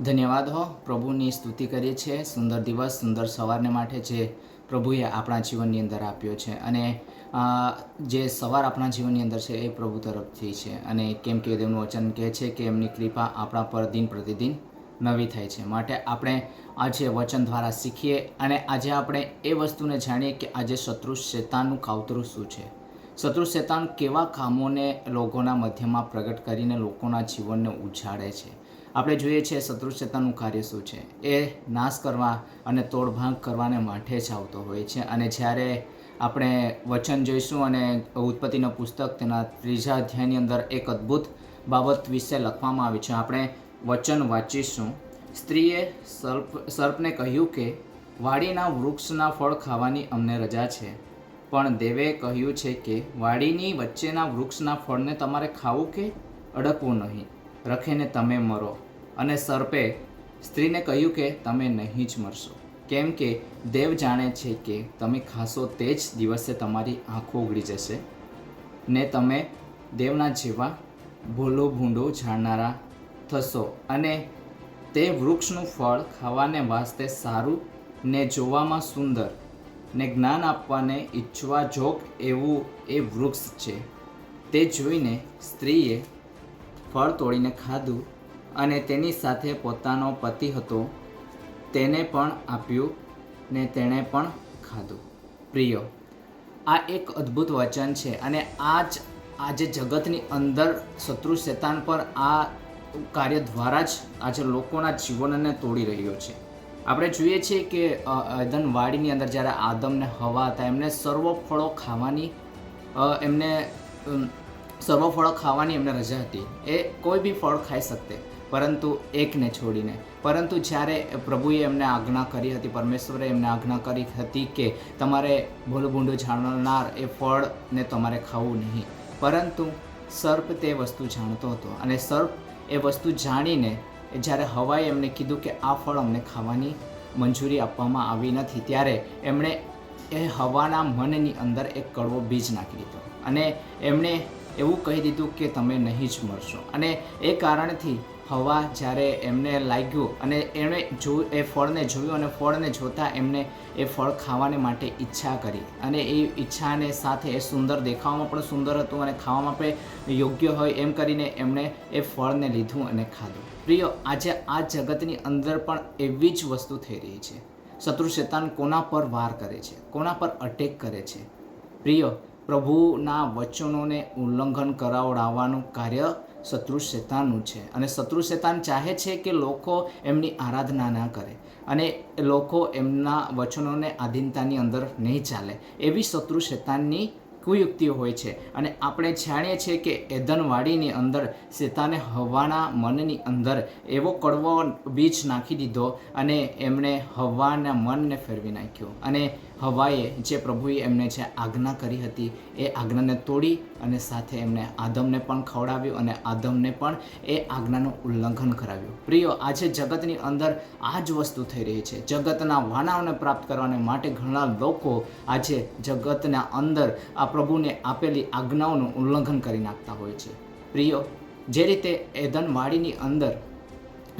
ધન્યવાદ હો. પ્રભુની સ્તુતિ કરીએ છીએ. સુંદર દિવસ, સુંદર સવારને માટે જે પ્રભુએ આપણા જીવનની અંદર આપ્યો છે અને જે સવાર આપણા જીવનની અંદર છે એ પ્રભુ તરફથી છે. અને કેમ કે દેવનું વચન કહે છે કે એમની કૃપા આપણા પર દિન પ્રતિદિન નવી થાય છે. માટે આપણે આજે વચન દ્વારા શીખીએ અને આજે આપણે એ વસ્તુને જાણીએ કે આજે શત્રુ શેતાનનું કાવતરું શું છે? શત્રુ શેતાન કેવા કામોને લોકોના મધ્યમાં પ્રગટ કરીને લોકોના જીવનને ઉછાળે છે? આપણે જોઈએ છીએ શત્રુ શેતાનનું કાર્ય શું છે? એ નાશ કરવા અને તોડભાંગ કરવાને માટે જ આવતો હોય છે. અને જ્યારે આપણે વચન જોઈશું અને ઉત્પત્તિનું પુસ્તક તેના ત્રીજા અધ્યાયની અંદર એક અદ્ભુત બાબત વિશે લખવામાં આવી છે. આપણે વચન વાંચીશું. સ્ત્રીએ સર્પ સર્પને કહ્યું કે, વાડીના વૃક્ષના ફળ ખાવાની અમને રજા છે. પણ દેવે કહ્યું છે કે, વાડીની વચ્ચેના વૃક્ષના ફળને તમારે ખાવું કે અડકવું નહીં? રખીને તમે મરો. અને સર્પે સ્ત્રીને કહ્યું કે, તમે નહીં જ મરશો. કેમ કે દેવ જાણે છે કે તમે ખાશો તે જ દિવસે તમારી આંખો ઉગડી જશે. ને તમે દેવના જેવા ભૂલો ભૂંડો જાણનારા થશો અને તે વૃક્ષનું ફળ ખાવાને વાસ્તે સારું ને જોવામાં સુંદર ને જ્ઞાન આપવાને ઈચ્છવા જોગ એવું એ વૃક્ષ છે. તે જોઈને સ્ત્રીએ ફળ તોડીને ખાધું અને તેની સાથે પોતાનો પતિ હતો, તેને પણ આપ્યું ને તેણે પણ ખાધું. પ્રિય, આ એક અદ્ભુત વચન છે અને આ જ આજે જગતની અંદર શત્રુ શેતાન પર આ કાર્ય દ્વારા જ આજે લોકોના જીવનને તોડી રહ્યો છે. આપણે જોઈએ છીએ કે અદન વાડીની અંદર જ્યારે આદમને હવા હતા, એમને સર્વ ફળો ખાવાની એમને સર્વ ફળો ખાવાની એમને રજા હતી. એ કોઈ બી ફળ ખાઈ શકતે, પરંતુ એકને છોડીને. પરંતુ જ્યારે પ્રભુએ એમને આજ્ઞા કરી હતી, પરમેશ્વરે એમને આજ્ઞા કરી હતી કે તમારે ભૂલું ભૂંડું જાણનાર એ ફળને તમારે ખાવું નહીં. પરંતુ સર્પ તે વસ્તુ જાણતો હતો અને સર્પ એ વસ્તુ જાણીને જ્યારે હવાએ એમને કીધું કે આ ફળ અમને ખાવાની મંજૂરી આપવામાં આવી નથી, ત્યારે એમણે એ હવાના મનની અંદર એક કડવો બીજ નાખી દીધો. અને એમણે એવું કહી દીધું કે તમે નહીં જ મરશો. અને એ કારણથી હવા જ્યારે એમને લાગ્યું અને એણે જો, એ ફળને જોયું અને ફળને જોતાં એમને એ ફળ ખાવાને માટે ઈચ્છા કરી. અને એ ઈચ્છાને સાથે એ સુંદર દેખાવામાં પણ સુંદર હતું અને ખાવામાં પણ યોગ્ય હોય એમ કરીને એમણે એ ફળને લીધું અને ખાધું. પ્રિય, આજે આ જગતની અંદર પણ એવી જ વસ્તુ થઈ રહી છે. શત્રુ શેતાન કોના પર વાર કરે છે? કોના પર અટેક કરે છે? પ્રિય પ્રભુના વચનોને ઉલ્લંઘન કરાવડાવવાનું કાર્ય શત્રુ શેતાનનું છે. અને શત્રુ શેતાન ચાહે છે કે લોકો એમની આરાધના ના કરે અને લોકો એમના વચનોને આધીનતાની અંદર નહીં ચાલે એવી શત્રુ શેતાનની કુયુક્તિઓ હોય છે. અને આપણે જાણીએ છીએ કે એધનવાડીની અંદર શેતાને હવાના મનની અંદર એવો કડવો બીજ નાખી દીધો અને એમણે હવાના મનને ફેરવી નાખ્યો. અને હવાએ જે પ્રભુએ એમને જે આજ્ઞા કરી હતી, એ આજ્ઞાને તોડી અને સાથે એમને આદમને પણ ખવડાવ્યું અને આદમને પણ એ આજ્ઞાનું ઉલ્લંઘન કરાવ્યું. પ્રિયો, આજે જગતની અંદર આ જ વસ્તુ થઈ રહી છે. જગતના વાનાઓને પ્રાપ્ત કરવાને માટે ઘણા લોકો આજે જગતના અંદર આ પ્રભુને આપેલી આજ્ઞાઓનું ઉલ્લંઘન કરી નાખતા હોય છે. પ્રિયો, જે રીતે એદનવાડીની અંદર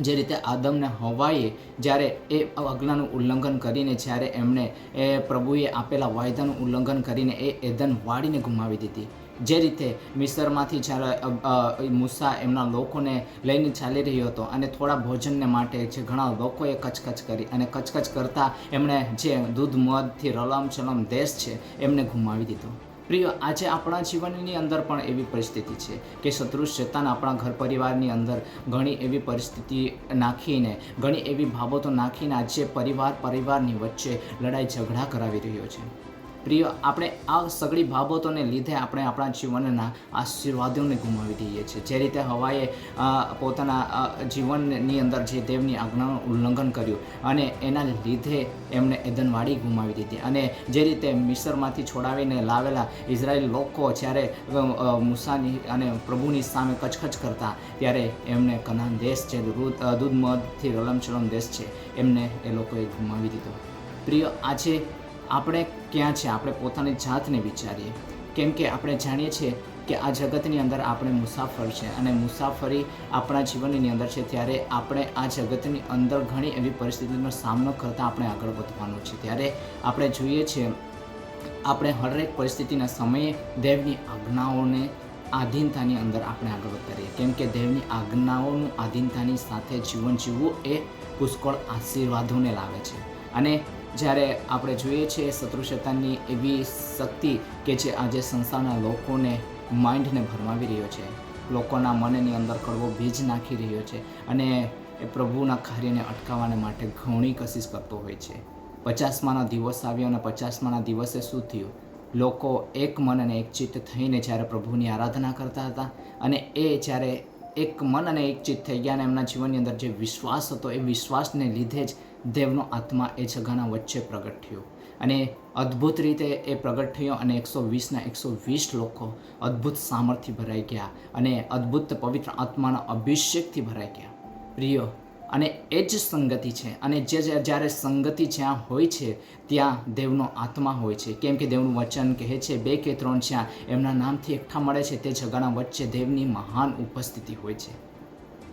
જે રીતે આદમને હવાએ જ્યારે એ આજ્ઞાનું ઉલ્લંઘન કરીને જ્યારે એમણે એ પ્રભુએ આપેલા વાયદાનું ઉલ્લંઘન કરીને એ એદન વાળીને ગુમાવી દીધી. જે રીતે મિસરમાંથી જ્યારે મૂસા એમના લોકોને લઈને ચાલી રહ્યો હતો અને થોડા ભોજનને માટે જે ઘણા લોકોએ કચકચ કરી અને કચકચ કરતાં એમણે જે દૂધ મધથી રલમ ચલમ દેશ છે એમને ગુમાવી દીધો. પ્રિય, આજે આપણા જીવનની અંદર પણ એવી પરિસ્થિતિ છે કે શત્રુ શેતાન આપણા ઘર પરિવારની અંદર ઘણી એવી પરિસ્થિતિ નાખીને, ઘણી એવી બાબતો નાખીને આજે પરિવાર, પરિવારની વચ્ચે લડાઈ ઝઘડા કરાવી રહ્યો છે. પ્રિય, આપણે આ સગળી બાબતોને લીધે આપણે આપણા જીવનના આશીર્વાદોને ગુમાવી દઈએ છીએ. જે રીતે હવાએ પોતાના જીવનની અંદર જે દેવની આજ્ઞાનું ઉલ્લંઘન કર્યું અને એના લીધે એમણે એદનવાડી ગુમાવી દીધી. અને જે રીતે મિસરમાંથી છોડાવીને લાવેલા ઇઝરાયેલ લોકો જ્યારે મૂસાની અને પ્રભુની સામે કચકચ કરતા, ત્યારે એમને કનાન દેશ છે, દૂધ મધથી રલમચલમ દેશ છે, એમને એ લોકોએ ગુમાવી દીધો. પ્રિય આજે આપણે ક્યાં છે? આપણે પોતાની જાતને વિચારીએ. કેમ કે આપણે જાણીએ છીએ કે આ જગતની અંદર આપણે મુસાફર છે અને મુસાફરી આપણા જીવનની અંદર છે. ત્યારે આપણે આ જગતની અંદર ઘણી એવી પરિસ્થિતિનો સામનો કરતાં આપણે આગળ વધવાનું છે. ત્યારે આપણે જોઈએ છીએ, આપણે હરેક પરિસ્થિતિના સમયે દેવની આજ્ઞાઓને આધીનતાની અંદર આપણે આગળ કરીએ કેમ કે દેવની આજ્ઞાઓનું આધીનતાની સાથે જીવન જીવવું એ પુષ્કળ આશીર્વાદોને લાવે છે. અને જ્યારે આપણે જોઈએ છીએ શત્રુશતાની એવી શક્તિ કે જે આજે સંસારના લોકોને માઇન્ડને ભરમાવી રહ્યો છે. લોકોના મનની અંદર કડવો બીજ નાખી રહ્યો છે અને એ પ્રભુના કાર્યને અટકાવવાને માટે ઘણી કશિશ કરતો હોય છે. પચાસમાનો દિવસ આવ્યો અને પચાસમાના દિવસે શું થયું? લોકો એક મન અને એક ચિત્ત થઈને જ્યારે પ્રભુની આરાધના કરતા હતા અને એ જ્યારે એક મન અને એક ચિત્ત થઈ ગયા અને એમના જીવનની અંદર જે વિશ્વાસ હતો એ વિશ્વાસને લીધે જ દેવનો આત્મા એ જગાના વચ્ચે પ્રગટ થયો. અને અદ્ભુત રીતે એ પ્રગટ થયો અને એકસો વીસના એકસો વીસ લોકો અદ્ભુત સામર્થ્ય ભરાઈ ગયા અને અદ્ભુત પવિત્ર આત્માના અભિષેકથી ભરાઈ ગયા. પ્રિય, અને એ જ સંગતિ છે, અને જે જ્યારે સંગતિ જ્યાં હોય છે, ત્યાં દેવનો આત્મા હોય છે. કેમ કે દેવનું વચન કહે છે, બે કે ત્રણ જ્યાં એમના નામથી એકઠા મળે છે, તે જગાના વચ્ચે દેવની મહાન ઉપસ્થિતિ હોય છે.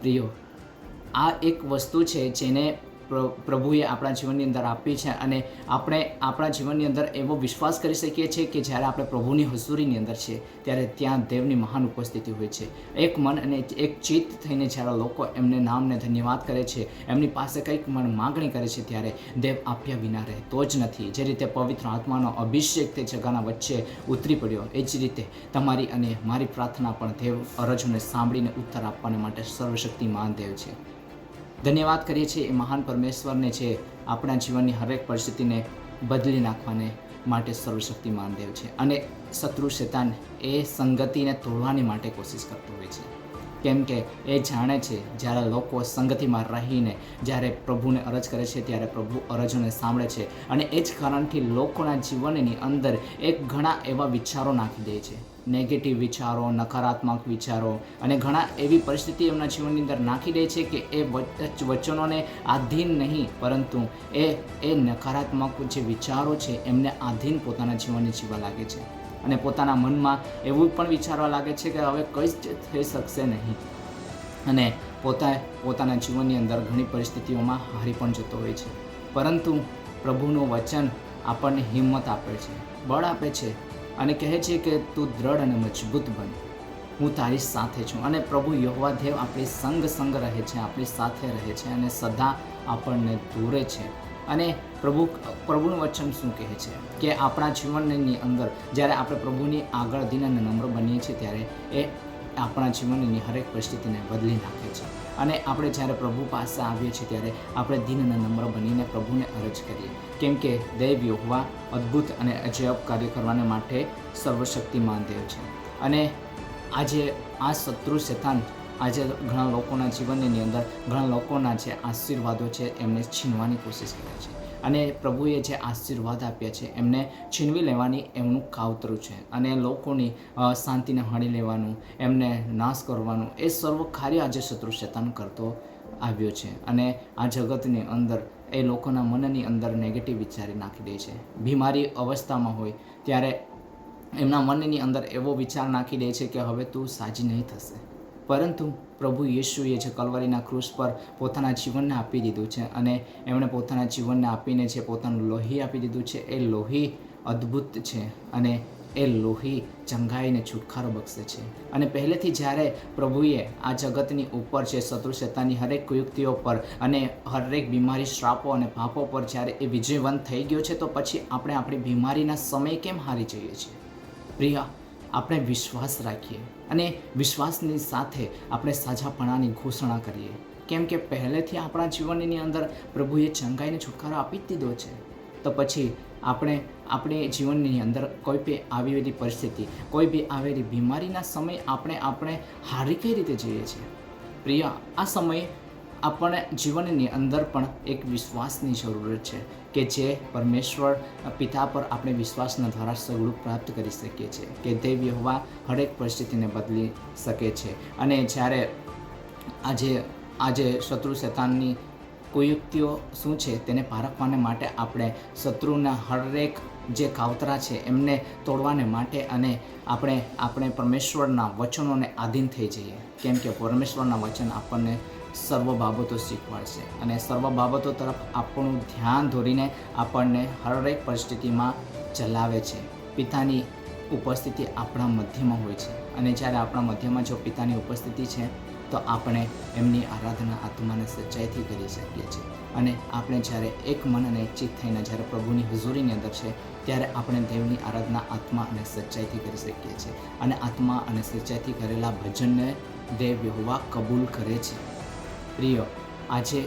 પ્રિયો, આ એક વસ્તુ છે જેને પ્રભુએ આપણા જીવનની અંદર આપી છે અને આપણે આપણા જીવનની અંદર એવો વિશ્વાસ કરી શકીએ છીએ કે જ્યારે આપણે પ્રભુની હસુરીની અંદર છીએ, ત્યારે ત્યાં દેવની મહાન ઉપસ્થિતિ હોય છે. એક મન અને એક ચિત્ત થઈને જ્યારે લોકો એમને નામને ધન્યવાદ કરે છે, એમની પાસે કંઈક મન માગણી કરે છે ત્યારે દેવ આપ્યા વિના રહેતો જ નથી. જે રીતે પવિત્ર આત્માનો અભિષેક તે જગાના વચ્ચે ઉતરી પડ્યો, એ જ રીતે તમારી અને મારી પ્રાર્થના પણ દેવ અરજોને સાંભળીને ઉત્તર આપવાને માટે સર્વશક્તિમાન દેવ છે. ધન્યવાદ કરીએ છીએ એ મહાન પરમેશ્વરને છે આપણા જીવનની હરેક પરિસ્થિતિને બદલી નાખવાને માટે સર્વશક્તિમાન દેવ છે. અને શત્રુ શેતાન એ સંગતિને તોડવાની માટે કોશિશ કરતો હોય છે. કેમ કે એ જાણે છે, જ્યારે લોકો સંગતિમાં રહીને જ્યારે પ્રભુને અરજ કરે છે, ત્યારે પ્રભુ અરજોને સાંભળે છે. અને એ જ કારણથી લોકોના જીવનની અંદર એક ઘણા એવા વિચારો નાખી દે છે. નેગેટિવ વિચારો, નકારાત્મક વિચારો અને ઘણા એવી પરિસ્થિતિ એમના જીવનની અંદર નાખી દે છે કે એ વચ- વચનોને આધીન નહીં, પરંતુ એ એ નકારાત્મક જે વિચારો છે એમને આધીન પોતાના જીવનને જીવવા લાગે છે. અને પોતાના મનમાં એવું પણ વિચારવા લાગે છે કે હવે કંઈ જ થઈ શકશે નહીં. અને પોતા, પોતાના જીવનની અંદર ઘણી પરિસ્થિતિઓમાં હારી પણ જતો હોય છે. પરંતુ પ્રભુનું વચન આપણને હિંમત આપે છે. બળ આપે છે. અને કહે છે કે તું દ્રઢ અને મજબૂત બન. હું તારી સાથે છું અને પ્રભુ યહોવાદેવ આપણી સંગ સંગ રહે છે, આપણી સાથે રહે છે અને સદા આપણને દોરે છે. અને પ્રભુ, પ્રભુનું વચન શું કહે છે? કે આપણા જીવનની અંદર, જ્યારે આપણે પ્રભુની આગળ દિન અને નમ્ર બનીએ છીએ, ત્યારે એ આપણા જીવનની હરેક પરિસ્થિતિને બદલી નાખે છે. અને આપણે જ્યારે પ્રભુ પાસે આવીએ છીએ ત્યારે આપણે દિન અને નમ્ર બનીને પ્રભુને અરજ કરીએ. કેમ કે દૈવ યોગવા અદ્ભુત અને અજયબ કાર્ય કરવાને માટે સર્વશક્તિમાન દેવ છે. અને આજે આ શત્રુ શેતાન આજે ઘણા લોકોના જીવનની અંદર ઘણા લોકોના જે આશીર્વાદો છે એમને છીનવાની કોશિશ કરે છે. અને પ્રભુએ જે આશીર્વાદ આપ્યા છે, એમને છીનવી લેવાની એમનું કાવતરું છે અને લોકોની શાંતિને હણી લેવાનું, એમને નાશ કરવાનું, એ સર્વ કાર્ય આજે શત્રુ શેતાન કરતો આવ્યો છે અને આ જગતની અંદર, એ લોકોના મનની અંદર નેગેટિવ વિચારી નાખી દે છે. બીમારી અવસ્થામાં હોય, ત્યારે એમના મનની અંદર એવો વિચાર નાખી દે છે કે હવે તું સાજી નહીં થશે. પરંતુ પ્રભુ યેશુએ જે કલવારીના ક્રૂસ પર પોતાના જીવનને આપી દીધું છે અને એમણે પોતાના જીવનને આપીને જે પોતાનું લોહી આપી દીધું છે, એ લોહી અદ્ભુત છે અને એ લોહી ચંગાઈને છુટકારો બક્ષે છે. અને પહેલેથી જ્યારે પ્રભુએ આ જગતની ઉપર છે શત્રુ શેતાની હરેક કુયુક્તિઓ પર અને હરેક બીમારી, શ્રાપો અને પાપો પર જ્યારે એ વિજયવંત થઈ ગયો છે, તો પછી આપણે આપણી બીમારીના સમય કેમ હારી જઈએ છીએ? પ્રિય આપણે વિશ્વાસ રાખીએ અને વિશ્વાસની સાથે આપણે સાજાપણાની ઘોષણા કરીએ. કેમ કે પહેલેથી આપણા જીવનની અંદર પ્રભુએ ચંગાઈને છુટકારો આપી જ દીધો છે. તો પછી આપણે આપણે જીવનની અંદર કોઈ બી આવી એવી પરિસ્થિતિ, કોઈ બી આવેલી બીમારીના સમય આપણે આપણે હારી કઈ રીતે જઈએ છીએ? પ્રિય, આ સમયે આપણે જીવનની અંદર પણ એક વિશ્વાસની જરૂરત છે કે જે પરમેશ્વર પિતા પર આપણે વિશ્વાસના દ્વારા સગળું પ્રાપ્ત કરી શકીએ છીએ, કે તે વ્યવહાર હરેક પરિસ્થિતિને બદલી શકે છે. અને જ્યારે આજે આજે શત્રુ શેતાનની કુયુક્તિઓ શું છે તેને પારખવાને માટે આપણે શત્રુના હરેક જે કાવતરા છે એમને તોડવાને માટે અને આપણે આપણે પરમેશ્વરના વચનોને આધીન થઈ જઈએ. કેમ કે પરમેશ્વરના વચન આપણને સર્વ બાબતો શીખવાડશે અને સર્વ બાબતો તરફ આપણું ધ્યાન દોરીને આપણને હરેક પરિસ્થિતિમાં ચલાવે છે. પિતાની ઉપસ્થિતિ આપણા મધ્યમાં હોય છે અને જ્યારે આપણા મધ્યમાં જો પિતાની ઉપસ્થિતિ છે, તો આપણે એમની આરાધના આત્માને સચ્ચાઈથી કરી શકીએ છીએ. અને આપણે જ્યારે એક મન અને એક ચિત્ત થઈને જ્યારે પ્રભુની હજુરીની અંદર છે, ત્યારે આપણે દેવની આરાધના આત્મા અને સચ્ચાઈથી કરી શકીએ છીએ. અને આત્મા અને સચ્ચાઈથી કરેલા ભજનને દેવ યહોવા કબૂલ કરે છે. પ્રિય, આજે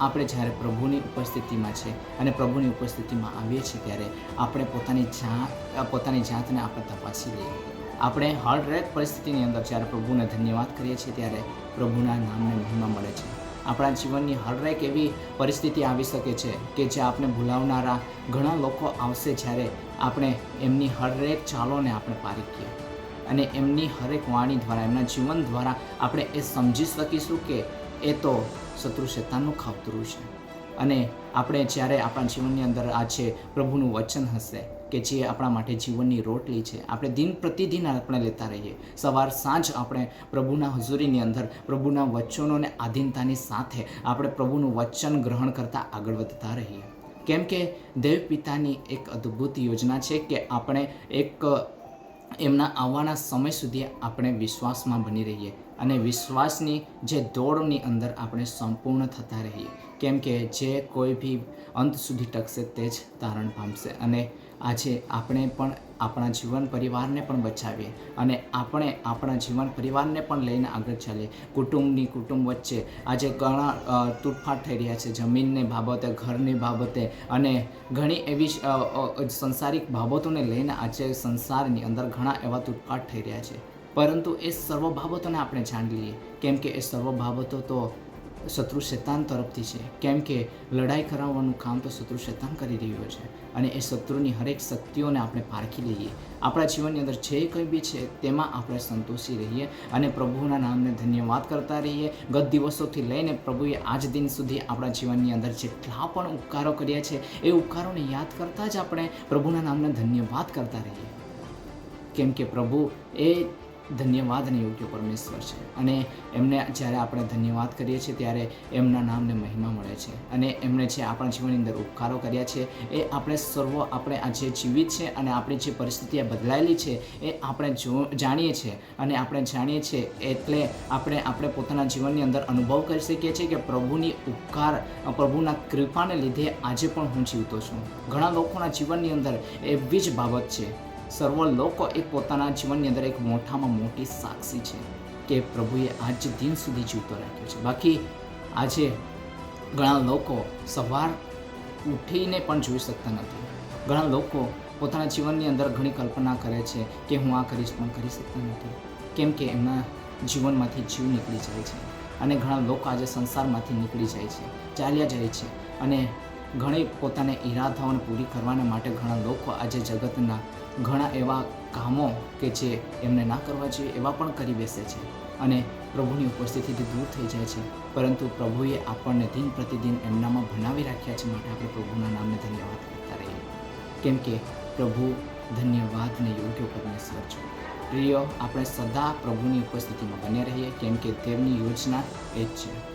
આપણે જ્યારે પ્રભુની ઉપસ્થિતિમાં છે અને પ્રભુની ઉપસ્થિતિમાં આવીએ છીએ ત્યારે આપણે પોતાની જાત, પોતાની જાતને આપણે તપાસી લઈએ. આપણે હળરેક પરિસ્થિતિની અંદર જ્યારે પ્રભુને ધન્યવાદ કરીએ છીએ ત્યારે પ્રભુના નામને મહિમા મળે છે. આપણા જીવનની હળરેક એવી પરિસ્થિતિ આવી શકે છે કે જે આપણે ભૂલાવનારા ઘણા લોકો આવશે જ્યારે આપણે એમની હળરેક ચાલોને આપણે પારીખીએ અને એમની હરેક વાણી દ્વારા, એમના જીવન દ્વારા આપણે એ સમજી શકીશું કે એ તો શત્રુ શેતાનનું ખાવતરું છે. અને આપણે જ્યારે આપણા જીવનની અંદર આ છે પ્રભુનું વચન હશે કે જે આપણા માટે જીવનની રોટલી છે, આપણે દિન પ્રતિદિન આપણે લેતા રહીએ. સવાર સાંજ આપણે પ્રભુના હજુરીની અંદર, પ્રભુના વચનોને આધીનતાની સાથે આપણે પ્રભુનું વચન ગ્રહણ કરતાં આગળ વધતા રહીએ. કેમ કે દેવ પિતાની એક અદ્ભુત યોજના છે કે આપણે એક, એમના આવવાના સમય સુધી આપણે વિશ્વાસમાં બની રહીએ. અને વિશ્વાસની જે દોડની અંદર આપણે સંપૂર્ણ થતા રહીએ. કેમ કે જે કોઈ બી અંત સુધી ટકશે તે જ તારણ પામશે. અને આજે આપણે પણ આપણા જીવન પરિવારને પણ બચાવીએ. અને આપણે આપણા જીવન પરિવારને પણ લઈને આગળ ચાલીએ. કુટુંબની કુટુંબ વચ્ચે આજે ઘણા તૂટફાટ થઈ રહ્યા છે. જમીનની બાબતે, ઘરની બાબતે અને ઘણી એવી સંસારિક બાબતોને લઈને આજે સંસારની અંદર ઘણા એવા તૂટફાટ થઈ રહ્યા છે. પરંતુ એ સર્વ બાબતોને આપણે જાણી લઈએ. કેમ કે એ સર્વ બાબતો તો શત્રુ શેતાન તરફથી છે. કેમ કે લડાઈ કરાવવાનું કામ તો શત્રુ શેતાન કરી રહ્યો છે. અને એ શત્રુની હરેક શક્તિઓને આપણે પારખી લઈએ. આપણા જીવનની અંદર જે કંઈ બી છે, તેમાં આપણે સંતોષી રહીએ અને પ્રભુના નામને ધન્યવાદ કરતા રહીએ. ગત દિવસોથી લઈને પ્રભુએ આજ દિન સુધી આપણા જીવનની અંદર જેટલા પણ ઉપકારો કર્યા છે, એ ઉપકારોને યાદ કરતાં જ આપણે પ્રભુના નામને ધન્યવાદ કરતા રહીએ. કેમ કે પ્રભુ એ ધન્યવાદને યોગ્ય પરમેશ્વર છે. અને એમને જ્યારે આપણે ધન્યવાદ કરીએ છીએ, ત્યારે એમના નામને મહિમા મળે છે. અને એમણે જે આપણા જીવનની અંદર ઉપકારો કર્યા છે, એ આપણે સર્વ આપણે આ જે જીવિત છે અને આપણી જે પરિસ્થિતિ બદલાયેલી છે, એ આપણે જો જાણીએ છીએ અને આપણે જાણીએ છીએ એટલે આપણે આપણે પોતાના જીવનની અંદર અનુભવ કરી શકીએ છીએ કે પ્રભુની ઉપકાર, પ્રભુના કૃપાને લીધે આજે પણ હું જીવતો છું. ઘણા લોકોના જીવનની અંદર એવી જ બાબત છે. સર્વ લોકો એ પોતાના જીવનની અંદર એક મોટામાં મોટી સાક્ષી છે કે પ્રભુએ આજ દિન સુધી જીવતો રાખ્યો છે. બાકી આજે ઘણા લોકો સવાર ઉઠીને પણ જોઈ શકતા નથી. ઘણા લોકો પોતાના જીવનની અંદર ઘણી કલ્પના કરે છે કે હું આ કરીશ, પણ કરી શકતા નથી. કેમ કે એમના જીવનમાંથી જીવ નીકળી જાય છે. અને ઘણા લોકો આજે સંસારમાંથી નીકળી જાય છે, ચાલ્યા જાય છે. અને ઘણી પોતાના ઈરાદાઓને પૂરી કરવાને માટે ઘણા લોકો આજે જગતના ઘણા એવા કામો કે જે એમને ના કરવા જોઈએ એવા પણ કરી બેસે છે અને પ્રભુની ઉપસ્થિતિથી દૂર થઈ જાય છે. પરંતુ પ્રભુએ આપણને દિન પ્રતિદિન એમનામાં ભણાવી રાખ્યા છે માટે આપણે પ્રભુના નામને ધન્યવાદ કરતા રહીએ. કેમ કે પ્રભુ ધન્યવાદને યોગ્ય પરમેશ્વર છે. પ્રિય, આપણે સદા પ્રભુની ઉપસ્થિતિમાં બન્યા રહીએ, કેમ કે તેમની યોજના એ જ છે.